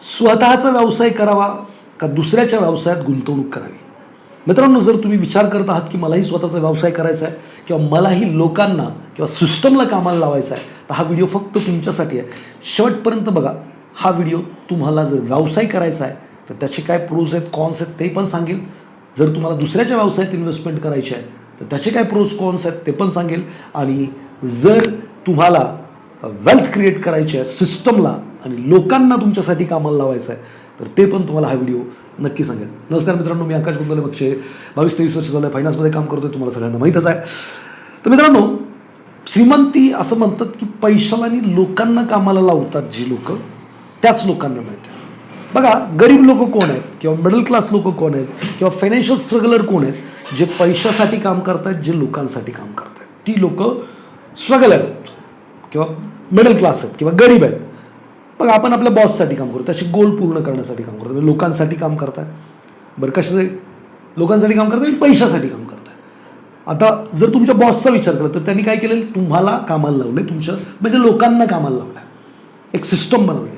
स्वतःचा व्यवसाय करावा का दुसऱ्याच्या व्यवसायात गुंतवणूक करावी? मित्रांनो जर तुम्ही विचार करत आहात की मलाही स्वतःचा व्यवसाय करायचा आहे किंवा मलाही लोकांना किंवा सिस्टमला कामाला लावायचा आहे तर हा व्हिडिओ फक्त तुमच्यासाठी आहे. शेवटपर्यंत बघा हा व्हिडिओ तुम्हाला जर व्यवसाय करायचा आहे तर त्याचे काय प्रोज आहेत कॉन्स आहेत ते पण सांगेल. जर तुम्हाला दुसऱ्याच्या व्यवसायात इन्व्हेस्टमेंट करायची आहे तर त्याचे काय प्रोज कॉन्स आहेत ते पण सांगेल. आणि जर तुम्हाला वेल्थ क्रिएट करायची आहे सिस्टमला आणि लोकांना तुमच्यासाठी कामाला लावायचं आहे. तर ते पण तुम्हाला हा व्हिडिओ नक्की सांगेल. नमस्कार मित्रांनो मी आकाश गुंगले बक्षे. बावीस तेवीस वर्ष झालं फायनान्समध्ये काम करतोय तुम्हाला सगळ्यांना माहीतच आहे. तर मित्रांनो श्रीमंती असं म्हणतात की पैशाला आणि लोकांना कामाला लावतात जी लोक त्याच लोकांना मिळते बघा गरीब लोक कोण आहेत? किंवा मिडल क्लास लोक कोण आहेत? किंवा फायनान्शियल स्ट्रगलर कोण आहेत? जे पैशासाठी काम करतात जे लोकांसाठी काम करतात ती लोक स्ट्रगल आहेत. किंवा मिडल क्लास आहेत किंवा गरीब आहेत. बघा आपण आपल्या बॉससाठी काम करतो त्याचे गोल पूर्ण करण्यासाठी काम करतो म्हणजे लोकांसाठी काम करताय. बरं कशाचे? लोकांसाठी काम करताय पैशासाठी काम करताय. आता जर तुमच्या बॉसचा विचार केला तर त्यांनी काय केलं तुम्हाला कामाला लावलं तुमच्या म्हणजे लोकांना कामाला लावलं एक सिस्टम बनवली. आहे.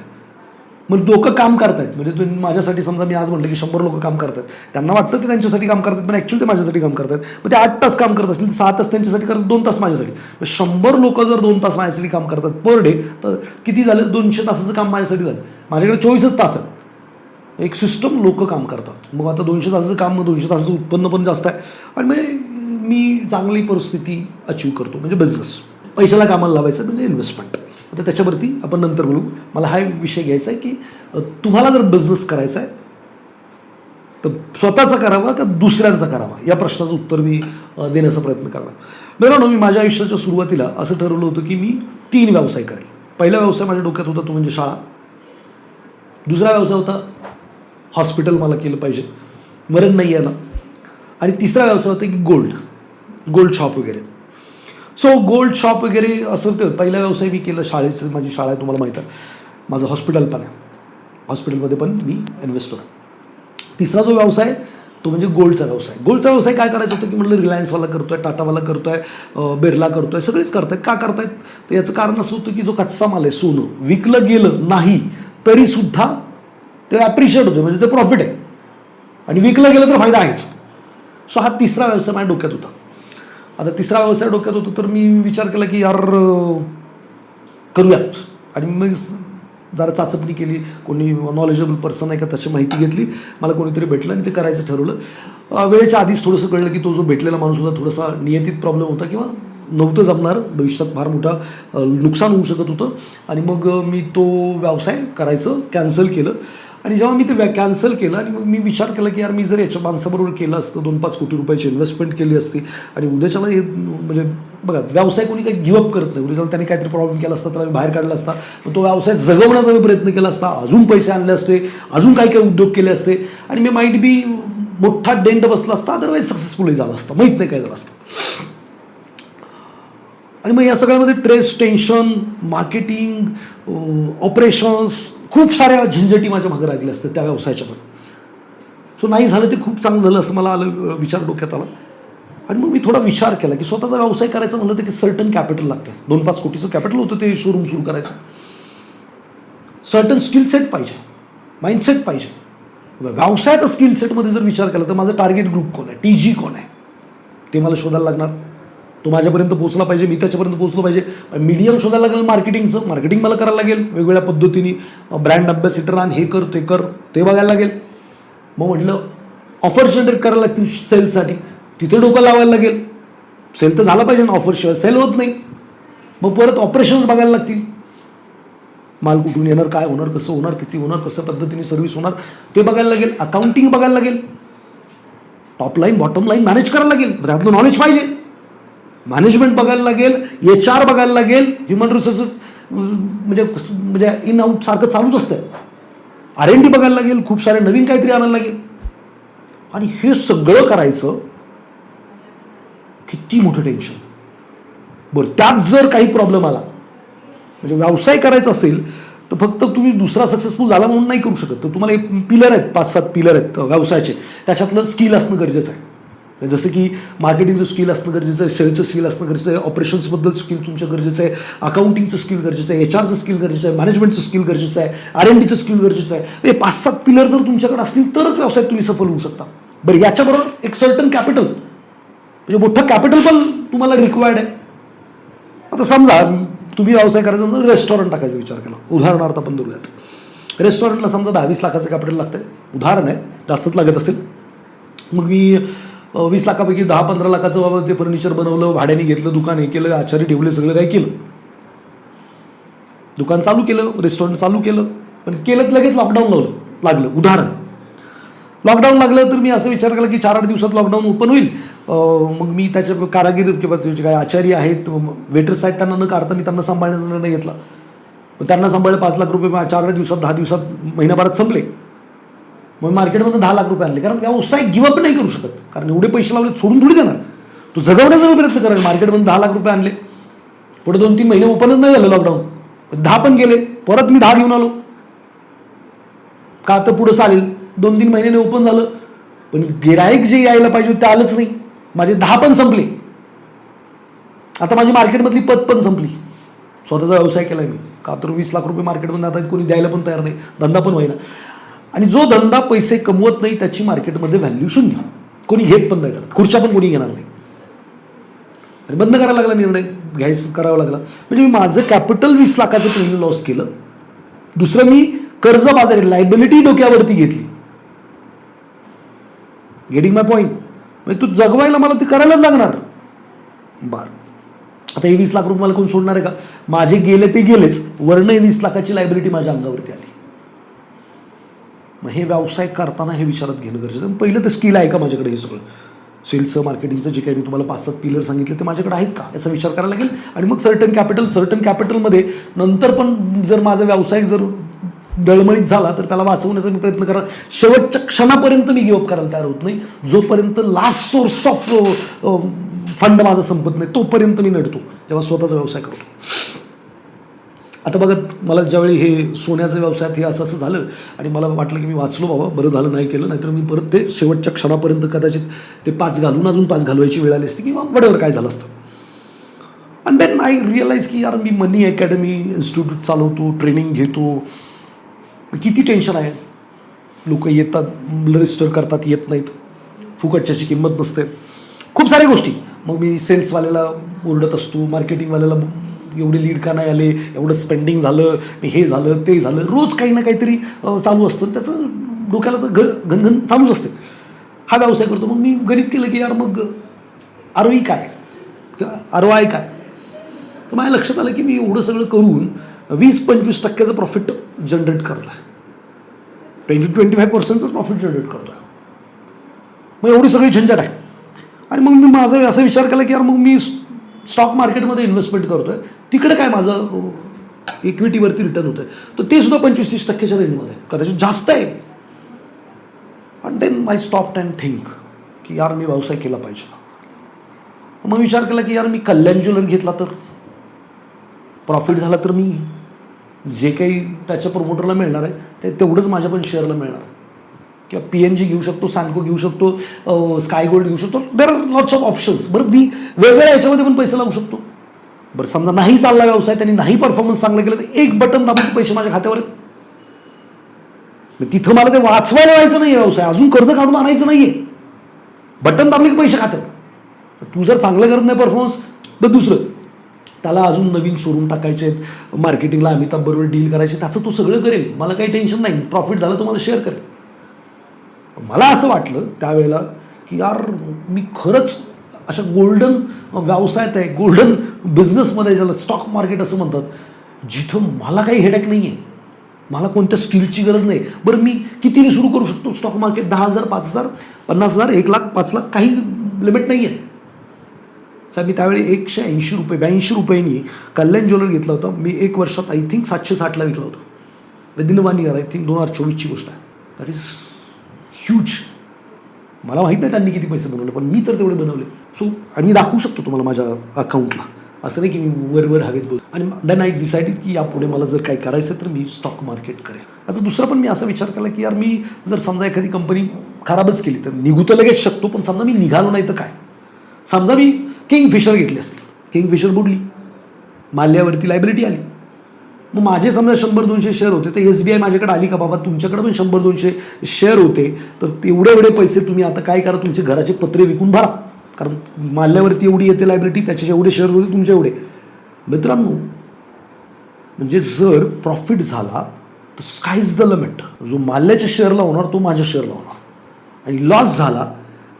मग लोक काम करतायत. म्हणजे तुम्ही माझ्यासाठी समजा मी आज म्हटलं की शंभर लोक काम करतात त्यांना वाटतं ते त्यांच्यासाठी काम करतात पण ॲक्च्युली ते माझ्यासाठी काम करतात. मग ते आठ तास काम करत असतील तर सहा तास त्यांच्यासाठी करतात दोन तास माझ्यासाठी. मग शंभर लोक जर दोन तास माझ्यासाठी काम करतात पर डे तर किती झालं? दोनशे तासाचं काम माझ्यासाठी झालं. माझ्याकडे चोवीसच तास आहेत. एक सिस्टम लोक काम करतात. मग आता दोनशे तासाचं काम मग दोनशे तासाचं उत्पन्न पण जास्त आहे. आणि मग मी चांगली परिस्थिती अचीव करतो. म्हणजे बिझनेस पैशाला कामाला लावायचं म्हणजे इन्व्हेस्टमेंट आता त्याच्यावरती आपण नंतर बोलू. मला हा विषय घ्यायचा आहे की तुम्हाला जर बिझनेस करायचा आहे तर स्वतःचा करावा का दुसऱ्यांचा करावा? या प्रश्नाचं उत्तर मी देण्याचा प्रयत्न करणार. मित्रांनो मी माझ्या आयुष्याच्या सुरुवातीला असं ठरवलं होतं की मी तीन व्यवसाय करेल. पहिला व्यवसाय माझ्या डोक्यात होता तो म्हणजे शाळा. दुसरा व्यवसाय होता हॉस्पिटल मला केलं पाहिजे. मरण नाही याला आणि तिसरा व्यवसाय होता की गोल्ड गोल्ड शॉप वगैरे. सो गोल्ड शॉप वगैरे असं तर पहिला व्यवसाय मी केलं शाळेचं माझी शाळा आहे तुम्हाला माहीत आहे. माझं हॉस्पिटल पण आहे. हॉस्पिटलमध्ये पण मी इन्व्हेस्टर आहे. तिसरा जो व्यवसाय तो म्हणजे गोल्डचा व्यवसाय. गोल्डचा व्यवसाय काय करायचा होतं की म्हटलं रिलायन्सवाला करतोय टाटावाला करतोय अं, बिर्ला करतोय सगळेच करतायत. का करतायत? तर याचं कारण असं होतं की जो कच्चा माल आहे सोनं विकलं गेलं नाही तरीसुद्धा ते ॲप्रिशिएट होतं म्हणजे ते प्रॉफिट आहे. आणि विकलं गेलं तर फायदा आहेच. सो हा तिसरा व्यवसाय माझ्या डोक्यात होता. आता तिसरा व्यवसाय डोक्यात होतो तर मी विचार केला की यार करूयात. आणि मग जरा चाचपणी केली. कोणी नॉलेजेबल पर्सन आहे का तशी माहिती घेतली. मला कोणीतरी भेटलं आणि ते करायचं ठरवलं. वेळेच्या आधीच थोडंसं कळलं की तो जो भेटलेला माणूस होता थोडासा नियतीत प्रॉब्लेम होता किंवा नव्हतं जमणार. भविष्यात फार मोठा नुकसान होऊ शकत होतं. आणि मग मी तो व्यवसाय करायचं कॅन्सल केलं. आणि जेव्हा मी ते कॅन्सल केलं आणि मग मी विचार केला की यार मी जर याच्या माणसाबरोबर केलं असतं दोन पाच कोटी रुपयाची इन्व्हेस्टमेंट केली असती आणि उद्याच्याला हे म्हणजे बघा व्यवसाय कोणी काही गिवअप करत नाही. उद्याच्याला त्याने काहीतरी प्रॉब्लेम केला असता त्याला बाहेर काढला असता मग तो व्यवसाय जगवण्याचा मी प्रयत्न केला असता अजून पैसे आणले असते अजून काही काही उद्योग केले असते. आणि मी माईट बी मोठा डेंट बसला असता अदरवाईज सक्सेसफुलही झाला असता. माहीत नाही काय झालं असतं. आणि मग या सगळ्यामध्ये ट्रेस टेन्शन मार्केटिंग ऑपरेशन्स खूप साऱ्या झंझटी माझ्या मागे लागल्या असतात त्या व्यवसायाच्या पण. सो नाही झालं ते खूप चांगलं झालं असं मला आलं विचार डोक्यात आला. आणि मग मी थोडा विचार केला की स्वतःचा व्यवसाय करायचा म्हणलं तर की सर्टन कॅपिटल लागतं. दोन पाच कोटीचं कॅपिटल होतं ते शोरूम सुरू करायचं. सर्टन स्किल सेट पाहिजे. माइंडसेट पाहिजे. व्यवसायाचा स्किल सेटमध्ये जर विचार केला तर माझं टार्गेट ग्रुप कोण आहे? टी जी कोण आहे? ते मला शोधायला लागणार. तो माझ्यापर्यंत पोचला पाहिजे मी त्याच्यापर्यंत पोचलो पाहिजे. मीडियम शोधायला लागेल मार्केटिंगचं मार्केटिंग मला करायला लागेल वेगवेगळ्या पद्धतीने. ब्रँड अभ्यासिटर आण हे कर ते कर ते बघायला लागेल. मग म्हटलं ऑफर जनरेट करायला लागतील सेलसाठी तिथे डोकं लावायला लागेल. सेल तर झाला पाहिजे ना ऑफरशिवाय सेल होत नाही. मग परत ऑपरेशन्स बघायला लागतील. माल कुठून येणार काय होणार कसं होणार किती होणार कसं पद्धतीने सर्व्हिस होणार ते बघायला लागेल. अकाउंटिंग बघायला लागेल. Top line bottom line manage करायला लागेल. त्यातलं नॉलेज पाहिजे. मॅनेजमेंट बघायला लागेल एच आर बघायला लागेल ह्युमन रिसोर्सेस म्हणजे म्हणजे इन आउट सारखं चालूच असतं. आर एन डी बघायला लागेल खूप सारे नवीन काहीतरी आणायला लागेल. आणि हे सगळं करायचं किती मोठं टेन्शन बरं त्यात जर काही प्रॉब्लेम आला म्हणजे व्यवसाय करायचा असेल तर फक्त तुम्ही दुसरा सक्सेसफुल झाला म्हणून नाही करू शकत. तर तुम्हाला एक पिलर आहेत पाच सात पिलर आहेत व्यवसायाचे. त्याच्यातलं स्किल असणं गरजेचं आहे. जसं की मार्केटिंगचं स्किल असणं गरजेचं आहे सेलचं स्किल असणं गरजेचं आहे ऑपरेशन्सबद्दल स्किल तुमचं गरजेचं आहे अकाउंटिंगचं स्किल गरजेचं आहे एच आरचं स्किल गरजेचं आहे मॅनेजमेंटचं स्किल गरजेचं आहे आर एन डीचं स्किल गरजेचं आहे. हे पाच सात पिलर जर तुमच्याकडे असतील तरच व्यवसायात तुम्ही सफल होऊ शकता. बरं याच्याबरोबर एक सर्टन कॅपिटल म्हणजे मोठं कॅपिटल पण तुम्हाला रिक्वायर्ड आहे. आता समजा तुम्ही व्यवसाय करायचा म्हणजे रेस्टॉरंट टाकायचा विचार केला. उदाहरणार्थ आपण धरूयात. रेस्टॉरंटला समजा दहा वीस लाखाचं कॅपिटल लागतं आहे उदाहरण आहे जास्तच लागत असेल. मग मी वीस लाखापैकी दहा पंधरा लाखाचं बाबा ते फर्निचर बनवलं भाड्याने घेतलं दुकान हे केलं आचारी ठेवले सगळं काही केलं. दुकान चालू केलं रेस्टॉरंट चालू केलं पण केलं लगेच लॉकडाऊन लावलं लागलं. उदाहरण. लॉकडाऊन लागलं तर मी असं विचार केला की चार आठ दिवसात लॉकडाऊन ओपन होईल. मग मी त्याच्या कारागीर किंवा जे आचारी आहेत वेटर्स आहेत त्यांना न काढता मी त्यांना सांभाळण्याचा निर्णय घेतला. त्यांना सांभाळले पाच लाख रुपये चार आठ दिवसात दहा दिवसात महिनाभरात संपले. मग मार्केटमध्ये दहा लाख रुपये आणले. कारण व्यवसाय गिवअप नाही करू शकत. कारण एवढे पैसे लावले सोडून थोडी देणार. तो जगवण्याचा प्रयत्न करेल. मार्केटमध्ये दहा लाख रुपये आणले. पुढे दोन तीन महिने ओपनच नाही झालं लॉकडाऊन दहा पण गेले. परत मी दहा घेऊन आलो. का तर पुढं चालेल? दोन तीन महिन्याने ओपन झालं. पण गिराईक जे यायला पाहिजे ते आलंच नाही. माझे दहा पण संपले. आता माझी मार्केटमधली पद पण संपली. स्वतःचा व्यवसाय केला मी. का तर वीस लाख रुपये मार्केटमध्ये आता कोणी द्यायला पण तयार नाही. धंदा पण होईना. आणि जो धंदा पैसे कमवत नाही त्याची मार्केटमध्ये व्हॅल्यू शून्य कोणी घेत पण नाही त्याला. खुर्च्या पण कोणी घेणार नाही. आणि बंद करायला लागला निर्णय. घ्यायचं करावा लागला. म्हणजे मी माझं कॅपिटल वीस लाखाचं पहिलं लॉस केलं. दुसरं मी कर्ज बाजारी लायबिलिटी डोक्यावरती घेतली. गेटिंग माय पॉईंट म्हणजे तू जगवायला मला ते करायलाच लागणार. बर. आता हे वीस लाख रुपये मला कोण सोडणार आहे का? माझे गेले ते गेलेच. वर्ण हे वीस लाखाची लायबिलिटी माझ्या अंगावरती आली. मग हे व्यवसाय करताना हे विचारात घेणं गरजेचं आहे. पहिलं तर स्किल आहे का माझ्याकडे हे सगळं? सेल्सचं मार्केटिंगचं जे काही मी तुम्हाला पाच सात पिलर सांगितले ते माझ्याकडे आहेत का? याचा विचार करायला लागेल. आणि मग सर्टन कॅपिटल सर्टन कॅपिटलमध्ये नंतर पण जर माझा व्यवसाय जर दळमळीत झाला तर त्याला वाचवण्याचा मी प्रयत्न करा. शेवटच्या क्षणापर्यंत मी गिवअप करायला तयार होत नाही. जोपर्यंत लास्ट सोर्स ऑफ फंड माझा संपत नाही तोपर्यंत मी नडतो. तेव्हा स्वतःचा व्यवसाय करतो. आता बघा मला ज्यावेळी हे सोन्याचं व्यवसायात हे असं असं झालं आणि मला वाटलं की मी वाचलो बाबा बरं झालं नाही केलं नाहीतर मी परत ते शेवटच्या क्षणापर्यंत कदाचित ते पाच घालून अजून पाच घालवायची वेळ आली असती किंवा वडेवर काय झालं असतं. अँड देन आय रिअलाइज की यार मी मनी अकॅडमी इन्स्टिट्यूट चालवतो ट्रेनिंग घेतो. किती टेन्शन आहे. लोक येतात रजिस्टर करतात येत नाहीत. फुकटच्याची किंमत नसते. खूप साऱ्या गोष्टी. मग मी सेल्सवाल्याला ओरडत असतो मार्केटिंगवाल्याला एवढे लीड का नाही आले एवढं स्पेंडिंग झालं हे झालं ते झालं. रोज काही ना काहीतरी चालू असतं. त्याचं डोक्याला तर घ घनघन चालूच असते. हा व्यवसाय करतो. मग मी गणित केलं की यार मग आरोई काय? आर आय काय? तर माझ्या लक्षात आलं की मी एवढं सगळं करून वीस पंचवीस टक्क्याचं प्रॉफिट जनरेट करलं आहे. ट्वेंटी ट्वेंटी फाय पर्सेंटच प्रॉफिट जनरेट करतो मग एवढी सगळी झंझट आहे. आणि मग मी माझा असा विचार केला की यार मग मी स्टॉक मार्केटमध्ये इन्व्हेस्टमेंट करतोय तिकडे काय माझं इक्विटीवरती रिटर्न होतं तर ते सुद्धा पंचवीस तीस टक्क्याच्या रेंजमध्ये कदाचित जास्त आहे. आणि then my stop and think की यार मी व्यवसाय केला पाहिजे. मग विचार केला की यार मी कल्याण ज्वेलर घेतला तर प्रॉफिट झाला तर मी. जे काही त्याच्या प्रमोटरला मिळणार आहे ते तेवढंच माझ्या पण शेअरला मिळणार किंवा पी एन जी घेऊ शकतो सांगो घेऊ शकतो स्काय गोल्ड घेऊ शकतो. There are lots of options बरं मी वेगवेगळ्या याच्यामध्ये पण पैसे लावू शकतो. बरं समजा नाही चालला व्यवसाय त्यांनी नाही परफॉर्मन्स चांगला केला तर एक बटन दाबून पैसे माझ्या खात्यावर आहेत. मग तिथं मला ते वाचवायला व्हायचं नाही व्यवसाय. अजून कर्ज काढून आणायचं नाही आहे बटन दाबले की पैसे खात्यावर. तू जर चांगलं करत नाही परफॉर्मन्स तर दुसरं. त्याला अजून नवीन शोरूम टाकायचे आहेत. मार्केटिंगला अमिताभ बरोबर डील करायचे त्याचं तू सगळं करेल. मला काही टेन्शन नाही. प्रॉफिट झालं तर मला शेअर करेल मला असं वाटलं त्यावेळेला की यार मी खरंच अशा गोल्डन व्यवसायात आहे गोल्डन बिझनेसमध्ये ज्याला स्टॉक मार्केट असं म्हणतात जिथं मला काही हेडॅक नाही आहे मला कोणत्या स्किलची गरज नाही. बरं मी कितीने सुरू करू शकतो स्टॉक मार्केट दहा हजार पाच हजार पन्नास हजार एक लाख पाच लाख काही लिमिट नाही आहे साहेब मी त्यावेळी एकशे ऐंशी रुपये ब्याऐंशी रुपयांनी कल्याण ज्वेलर घेतला होता. मी एक वर्षात आय थिंक सातशे साठला विकला होता. Within one year I think दोन हजार चोवीसची गोष्ट आहे. दॅट इज ह्यूज मला माहीत नाही त्यांनी किती पैसे बनवले पण मी तर तेवढे बनवले. सो आणि मी दाखवू शकतो तुम्हाला माझ्या अकाउंटला असं नाही की मी वरवर हवेत बोल आणि दॅन आय डिसाइडेड की यापुढे मला जर काही करायचं तर मी स्टॉक मार्केट करेन. याचा दुसरा पण मी असा विचार केला की यार मी जर समजा एखादी कंपनी खराबच केली तर निघू तर लगेच शकतो पण समजा मी निघालो नाही तर काय? समजा मी किंग फिशर घेतली असते. किंगफिशर बुडली. माल्यावरती लायबिलिटी आली. मग माझे समजा शंभर दोनशे शेअर होते तर एस बी आय माझ्याकडे आली का बाबा? तुमच्याकडे पण शंभर दोनशे शेअर होते. तर तेवढे एवढे पैसे तुम्ही आता काय करा? तुमचे घराचे पत्रे विकून भरा. कारण माल्यावरती एवढी येते लायब्रिटी त्याचे एवढे शेअर्स होते तुमचे एवढे. मित्रांनो म्हणजे जर प्रॉफिट झाला तर स्काय इज द लिमिट जो माल्याच्या शेअरला होणार तो माझ्या शेअरला होणार. आणि लॉस झाला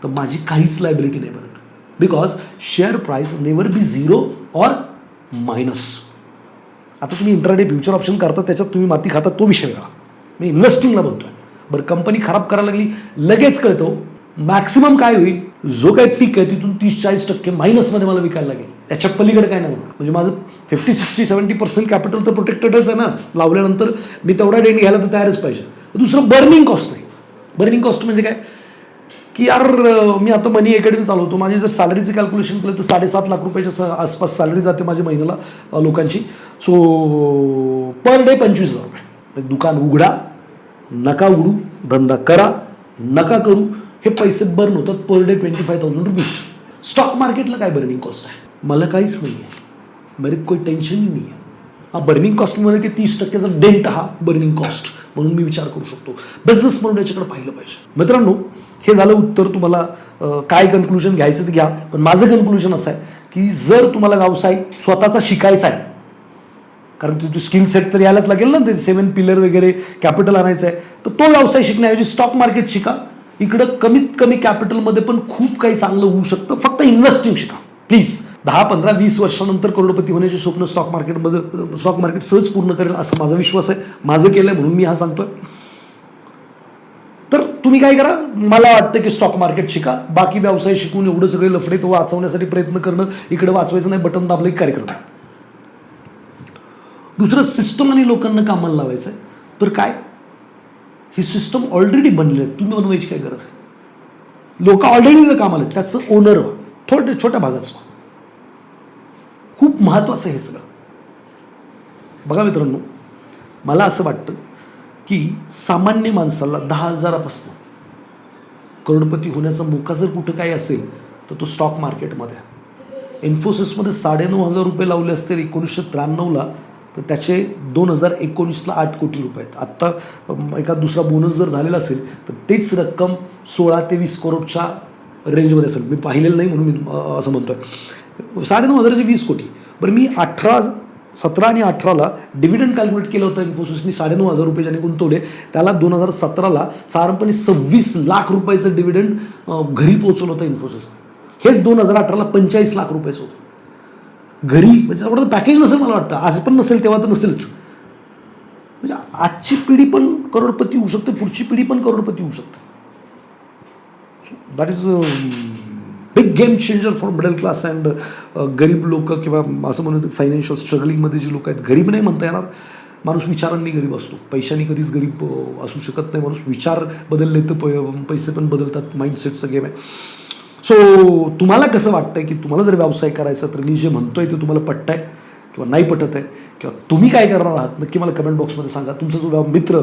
तर माझी काहीच लायबिलिटी नाही बनत. Because share price never be zero or minus आता तुम्ही इंटरडे फ्युचर ऑप्शन करता त्याच्यात तुम्ही माती खाता तो विषय वेगळा. मी इन्व्हेस्टिंगला बोलतोय. बरं कंपनी खराब करायला लागली लगेच कळतो मॅक्सिमम काय होईल? जो काही पीक आहे तिथून तीस चाळीस टक्के मायनसमध्ये मला विकायला लागेल. त्याच्या पलीकडे काय नाही म्हणजे माझं fifty sixty seventy percent capital तर प्रोटेक्टेडच आहे ना. लावल्यानंतर मी तेवढा डेंट घ्यायला तर तयारच पाहिजे. दुसरं बर्निंग कॉस्ट नाही. बर्निंग कॉस्ट म्हणजे काय? की यार मी आता मनी अकॅडमी चालवतो. माझी जर सॅलरीचं कॅल्क्युलेशन केलं तर साडेसात लाख रुपयाच्या स- आसपास सॅलरी जाते माझ्या महिन्याला लोकांची. सो पर डे पंचवीस हजार रुपये. म्हणजे दुकान उघडा नका उघडू धंदा करा नका करू. हे पैसे बर्न होतात per day twenty five thousand rupees stock मार्केटला काय बर्निंग कॉस्ट आहे? मला काहीच नाही आहे मेरे कोई टेन्शन नाही आहे हा बर्निंग कॉस्टमध्ये की तीस टक्क्याचा डेंट हा बर्निंग कॉस्ट म्हणून मी विचार करू शकतो. बिझनेस म्हणून याच्याकडे पाहिलं पाहिजे. मित्रांनो हे झालं उत्तर. तुम्हाला काय कन्क्लुजन घ्यायचं ते घ्या. पण माझं कन्क्लुजन असं आहे की जर तुम्हाला व्यवसाय स्वतःचा शिकायचा आहे कारण तुझी स्किल सेट तर यायलाच लागेल ना ते सेवन पिलर वगैरे कॅपिटल आणायचं आहे तर तो व्यवसाय शिकण्याऐवजी स्टॉक मार्केट शिका. इकडं कमीत कमी कॅपिटलमध्ये पण खूप काही चांगलं होऊ शकतं. फक्त इन्व्हेस्टिंग शिका. प्लीज दहा पंधरा वीस वर्षानंतर करोडपती होण्याचे स्वप्न स्टॉक मार्केटमध्ये स्टॉक मार्केट सहज पूर्ण करेल असा माझा विश्वास आहे. माझं केलंय म्हणून मी हा सांगतोय. तर तुम्ही काय करा? मला वाटतं की स्टॉक मार्केट शिका. बाकी व्यवसाय शिकून एवढं सगळे लफडे तो वाचवण्यासाठी प्रयत्न करणं इकडे वाचवायचं नाही बटन दाबलं एक कार्यक्रम. दुसरं सिस्टम आणि लोकांना कामाला लावायचं आहे तर काय? ही सिस्टम ऑलरेडी बनली आहे. तुम्ही बनवायची काय गरज आहे? लोक ऑलरेडी कामाला आहेत. त्याचं ओनर व्हा. थोडं छोट्या भागाचं खूप महत्त्वाचं आहे हे सगळं. बघा मित्रांनो मला असं वाटतं की सामान्य माणसाला दहा हजारापासून करोडपती होण्याचा मोका जर कुठं काही असेल तर तो स्टॉक मार्केटमध्ये आहे. इन्फोसिसमध्ये साडेनऊ हजार रुपये लावले असतील एकोणीसशे त्र्याण्णवला तर त्याचे दोन हजार एकोणीसला आठ कोटी रुपये आहेत. आत्ता एका दुसरा बोनस जर झालेला असेल तर तेच रक्कम सोळा ते वीस करोडच्या रेंजमध्ये असेल. मी पाहिलेलं नाही म्हणून मी असं म्हणतो आहे साडेनऊ हजाराचे वीस कोटी. बरं मी अठरा सतरा आणि अठराला डिव्हिडंड कॅल्क्युलेट केलं होतं इन्फोसिसनी साडेनऊ हजार रुपये ज्याने गुंतवले त्याला दोन हजार सतराला साधारणपणे सव्वीस लाख रुपयाचं डिव्हिडंड घरी पोहोचवलं होतं इन्फोसिसने. हेच दोन हजार अठराला पंचेचाळीस लाख रुपयाचं होतं घरी म्हणजे एवढं पॅकेज नसेल मला वाटतं. आज पण नसेल तेव्हा तर नसेलच. म्हणजे आजची पिढी पण करोडपती होऊ शकते पुढची पिढी पण करोडपती होऊ शकते. That is big game changer for middle class and गरीब लोक किंवा असं म्हणून फायनान्शियल स्ट्रगलिंगमध्ये जी लोक आहेत गरीब नाही म्हणता येणार. माणूस विचारांनी गरीब असतो. पैशांनी कधीच गरीब असू शकत नाही. माणूस विचार बदलले तर प- पैसे पण बदलतात. माइंडसेटचं गेम आहे. सो तुम्हाला कसं वाटतंय की तुम्हाला जर व्यवसाय करायचा तर मी जे म्हणतोय ते तुम्हाला पटतंय. किंवा नाही पटत आहे किंवा तुम्ही काय करणार आहात नक्की मला कमेंट बॉक्समध्ये सांगा. तुमचा जो व्या मित्र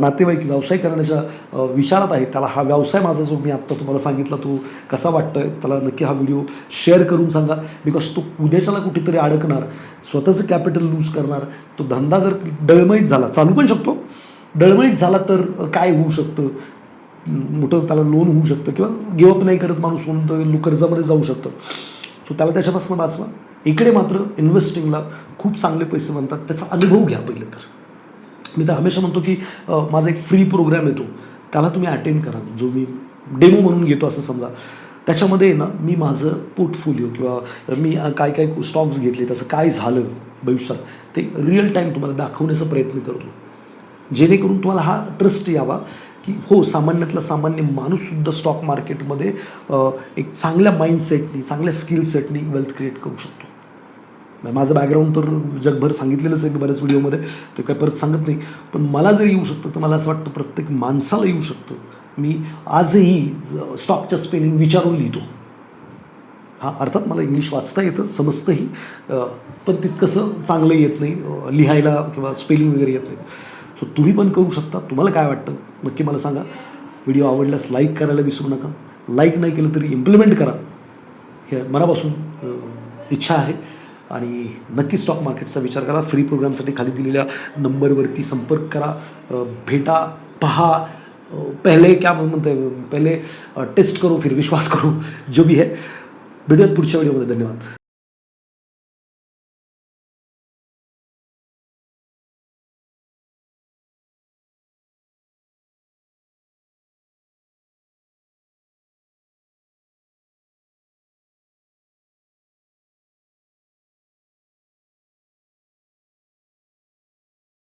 नातेवाईक व्यवसाय करण्याच्या विचारात आहे त्याला हा व्यवसाय माझा जो मी आत्ता तुम्हाला सांगितला तो कसा वाटतोय त्याला नक्की हा व्हिडिओ शेअर करून सांगा. बिकॉज तो उद्याच्याला कुठेतरी अडकणार स्वतःचं कॅपिटल लूज करणार तो धंदा जर डळमळीत झाला चालू पण शकतो. डळमळीत झाला तर काय होऊ शकतं? मोठं त्याला लोन होऊ शकतं किंवा गिवअप नाही करत माणूस म्हणून तो कर्जामध्ये जाऊ शकतं. सो त्याला त्याच्यापासून वाचवा इकडे मात्र इन्व्हेस्टिंगला खूप चांगले पैसे बनतात. त्याचा अनुभव घ्या पहिले तर. मी तर हमेशा म्हणतो की माझा एक फ्री प्रोग्राम येतो. त्याला तुम्ही अटेंड करा. जो मी डेमो म्हणून घेतो असं समजा. त्याच्यामध्ये ना मी माझं पोर्टफोलिओ किंवा मी काय काय स्टॉक्स घेतले त्याचं काय झालं भविष्यात ते रिअल टाईम तुम्हाला दाखवण्याचा प्रयत्न करतो. जेणेकरून तुम्हाला हा ट्रस्ट यावा की हो सामान्यातला सामान्य माणूससुद्धा स्टॉक मार्केटमध्ये एक चांगल्या माइंडसेटनी चांगल्या स्किल सेटनी वेल्थ क्रिएट करू शकतो. माझं बॅकग्राऊंड तर जगभर सांगितलेलंच आहे बऱ्याच व्हिडिओमध्ये ते काय परत सांगत नाही. पण मला जर येऊ शकतं तर मला असं वाटतं प्रत्येक माणसाला येऊ शकतं. मी आजही स्टॉकच्या स्पेलिंग विचारून लिहितो. हा अर्थात मला इंग्लिश वाचता येतं समजतंही पण तितकंसं चांगलं येत नाही लिहायला किंवा स्पेलिंग वगैरे येत नाही. सो तुम्ही पण करू शकता. तुम्हाला काय वाटतं? नक्की मला सांगा. व्हिडिओ आवडल्यास लाईक करायला विसरू नका. लाईक नाही केलं तरी इम्प्लिमेंट करा. हे मनापासून इच्छा आहे. आणि नक्की स्टॉक मार्केटचा विचार करा. फ्री प्रोग्रामसाठी खाली दिलेल्या नंबरवरती संपर्क करा. भेटा पहा. पहले क्या म्हणते पहले टेस्ट करो फिर विश्वास करो. जो भी है. भेटूयात पुढच्या व्हिडिओमध्ये धन्यवाद.